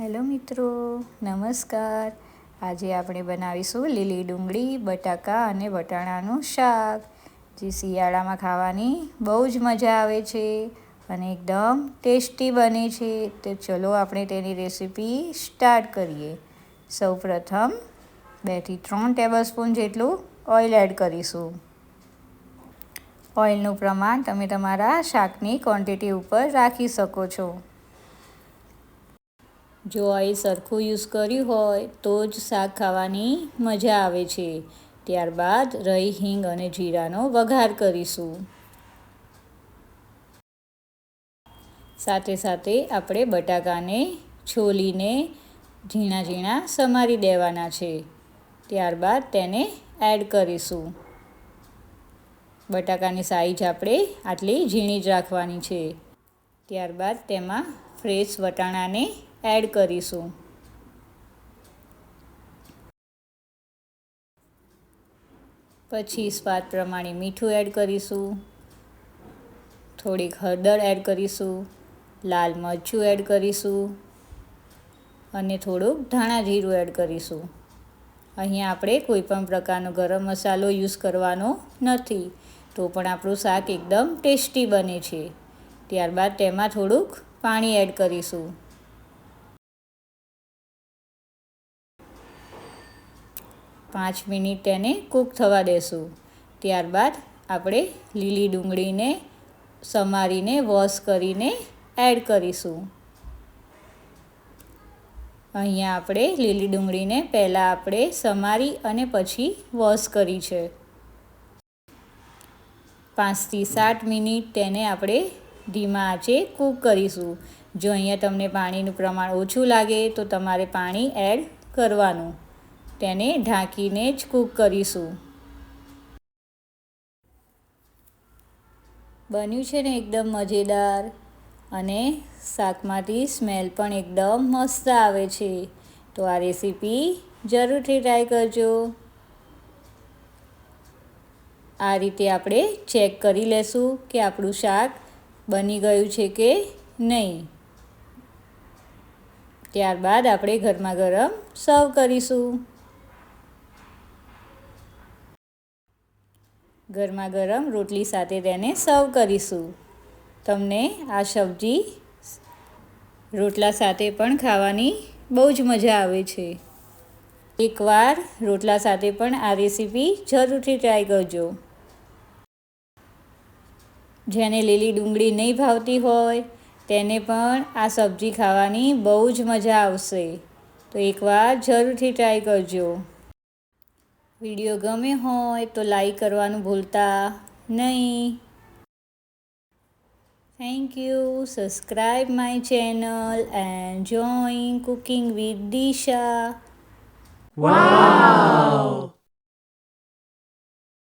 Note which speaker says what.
Speaker 1: Hello મિત્રો, નમસ્કાર. આજે આપણે બનાવીશું લીલી ડુંગળી, બટાકા અને વટાણાનું શાક. જે શિયાળામાં ખાવાની બહુ જ મજા આવે છે અને એકદમ ટેસ્ટી બને છે. તો ચલો આપણે તેની રેસીપી સ્ટાર્ટ કરીએ. સૌપ્રથમ બેથી ત્રણ ટેબલસ્પૂન જેટલું ઓઇલ એડ કરીશું. ઓઇલનું પ્રમાણ તમે તમારા શાકની ક્વોન્ટિટી ઉપર રાખી શકો છો. જો ઓઇલ સરખું યુઝ કર્યું હોય તો જ શાક ખાવાની મજા આવે છે. ત્યારબાદ રહી, હિંગ અને જીરાનો વઘાર કરીશું. સાથે સાથે આપણે બટાકાને છોલીને ઝીણા ઝીણા સમારી દેવાના છે. ત્યારબાદ તેને એડ કરીશું. બટાકાની સાઈઝ આપણે આટલી ઝીણી જ રાખવાની છે. ત્યારબાદ તેમાં ફ્રેશ વટાણાને એડ કરીશું. પછી સ્વાદ પ્રમાણે મીઠું એડ કરીશું. થોડીક હળદર એડ કરીશું. લાલ મરચું એડ કરીશું. અને થોડુંક ધાણા જીરું એડ કરીશું. અહીંયા આપણે કોઈપણ પ્રકારનો ગરમ મસાલો યુઝ કરવાનો નથી. તો પણ આપણું શાક એકદમ ટેસ્ટી બને છે. ત્યારબાદ તેમાં થોડુંક પાણી એડ કરીશું. પાંચ મિનિટ તેને કૂક થવા દેશું. ત્યારબાદ આપણે લીલી ડુંગળીને સમારીને, વોશ કરીને એડ કરીશું. અહીંયા આપણે લીલી ડુંગળીને પહેલાં આપણે સમારી અને પછી વોશ કરી છે. પાંચથી સાત મિનિટ તેને આપણે ધીમા આંચે કૂક કરીશું. જો અહીંયા તમને પાણીનું પ્રમાણ ઓછું લાગે તો તમારે પાણી એડ કરવાનું. તેને ઢાંકીને જ કૂક કરીશું. બન્યું છે ને એકદમ મજેદાર અને શાકમાંથી સ્મેલ પણ એકદમ મસ્ત આવે છે. તો આ રેસીપી જરૂરથી ટ્રાય કરજો. આ રીતે આપણે ચેક કરી લેશું કે આપણું શાક બની ગયું છે કે નહીં. ત્યારબાદ આપણે ગરમા ગરમ સર્વ કરીશું. ગરમા ગરમ રોટલી સાથે તેને સર્વ કરીશું. તમને આ સબ્જી રોટલા સાથે પણ ખાવાની બહુ જ મજા આવે છે. એકવાર રોટલા સાથે પણ આ રેસીપી જરૂરથી ટ્રાય કરજો. જેને લીલી ડુંગળી નહીં ભાવતી હોય, તેને પણ આ સબ્જી ખાવાની બહુ જ મજા આવશે. તો એકવાર જરૂરથી ટ્રાય કરજો. વીડિયો ગમે હોય તો લાઈક કરવાનું ભૂલતા નહીં. Thank you subscribe my channel and join cooking with Disha
Speaker 2: Wow!